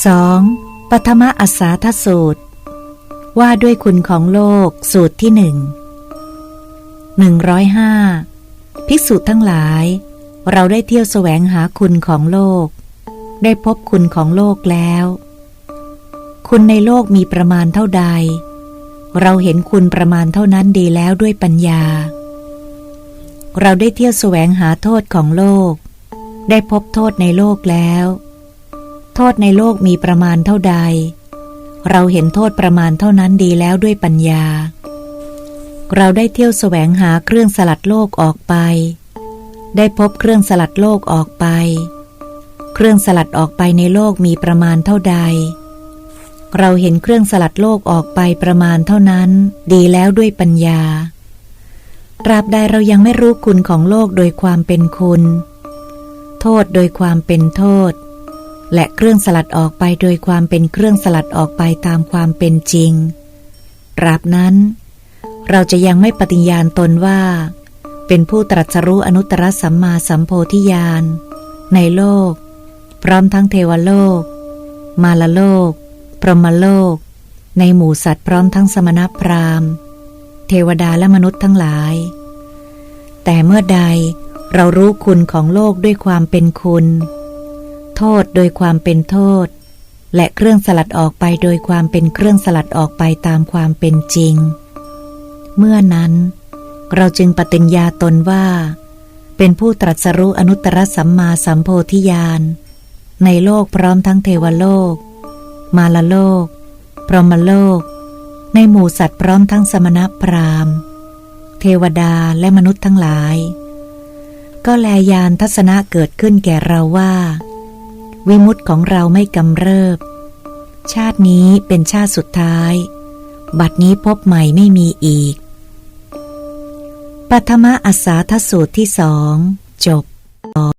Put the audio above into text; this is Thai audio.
2. ปฐมอัสสาทสูตร ว่าด้วยคุณของโลกสูตรที่หนึ่งหนึ่งร้อยห้าภิกษุทั้งหลาย เราได้เที่ยวแสวงหาคุณของโลก ได้พบคุณของโลกแล้ว คุณในโลกมีประมาณเท่าใด เราเห็นคุณประมาณเท่านั้นดีแล้วด้วยปัญญา เราได้เที่ยวแสวงหาโทษของโลก ได้พบโทษในโลกแล้ว โทษในโลกมีประมาณเท่าใด เราเห็นโทษประมาณเท่านั้นดีแล้วด้วยปัญญา เราได้เที่ยวแสวงหาเครื่องสลัดโลกออกไป ได้พบเครื่องสลัดโลกออกไป เครื่องสลัดออกไปในโลกมีประมาณเท่าใด เราเห็นเครื่องสลัดโลกออกไปประมาณเท่านั้นดีแล้วด้วยปัญญา ตราบใดเรายังไม่รู้คุณของโลกโดยความเป็นคุณ โทษโดยความเป็นโทษ และเครื่องสลัดออกไปโดยความเป็นเครื่องสลัดออกไปตามความเป็นจริงตราบนั้น เราจะยังไม่ปฏิญาณตนว่า เป็นผู้ตรัสรู้อนุตตรสัมมาสัมโพธิญาณ ในโลก พร้อมทั้งเทวโลก มาลโลก พรหมโลก ในหมู่สัตว์พร้อมทั้งสมณพราหมณ์ เทวดาและมนุษย์ทั้งหลาย แต่เมื่อใดเรารู้คุณของโลกด้วยความเป็นคุณ โทษโดยความเป็นโทษ และเครื่องสลัดออกไปโดยความเป็นเครื่องสลัดออกไปตามความเป็นจริง เมื่อนั้น เราจึงปฏิญญาตนว่า เป็นผู้ตรัสรู้อนุตตรสัมมาสัมโพธิญาณในโลกพร้อมทั้งเทวโลก มาลโลก พรหมโลก ในหมู่สัตว์พร้อมทั้งสมณพราหมณ์ เทวดาและมนุษย์ทั้งหลาย ก็แลยานทัศนะเกิดขึ้นแก่เราว่า วิมุตติของเราไม่กำเริบ ชาตินี้เป็นชาติสุดท้าย บัดนี้พบใหม่ไม่มีอีก ปัทมอัสสาทสูตรที่สอง จบสอ